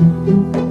Müzik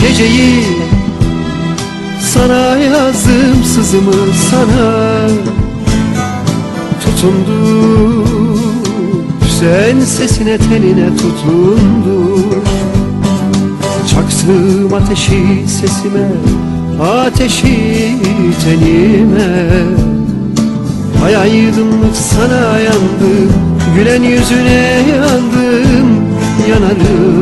Geceyi sana yazdım sızımı sana Tutundu sen sesine teline tutundu Çaksım ateşi sesime ateşi tenime. Ay aydınlık sana yandım Gülen yüzüne yandım Yanarım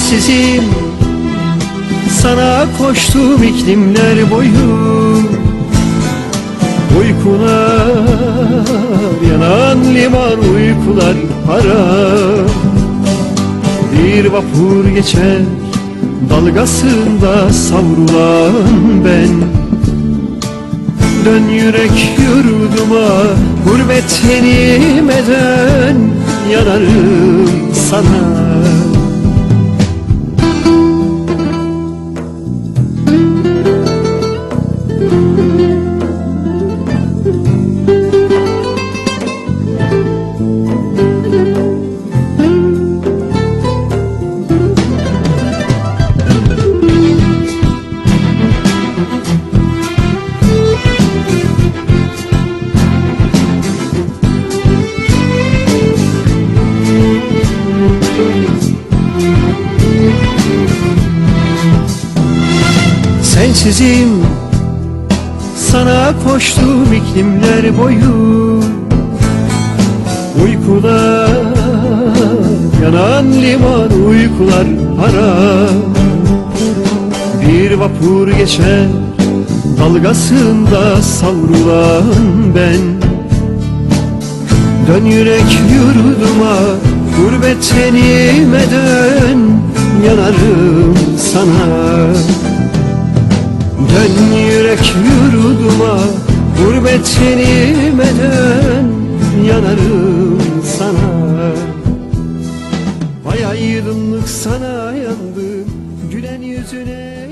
Sensizim. Sana koştum iklimler boyu. Uykular Yanan liman uykular haram Bir vapur geçer Dalgasında savrulan ben. Dön yürek yurduma Gurbet tenime dön Yanarım sana Sensizim Sana koştum iklimler boyu Uykular Yanan liman uykular haram Bir vapur geçer Dalgasında savrulan ben. Dön yürek yurduma Gurbet tenime dön Yanarım sana. Dön yürek yurduma Gurbet tenime dön Yanarım sana. Ay aydınlık sana yandım Gülen yüzüne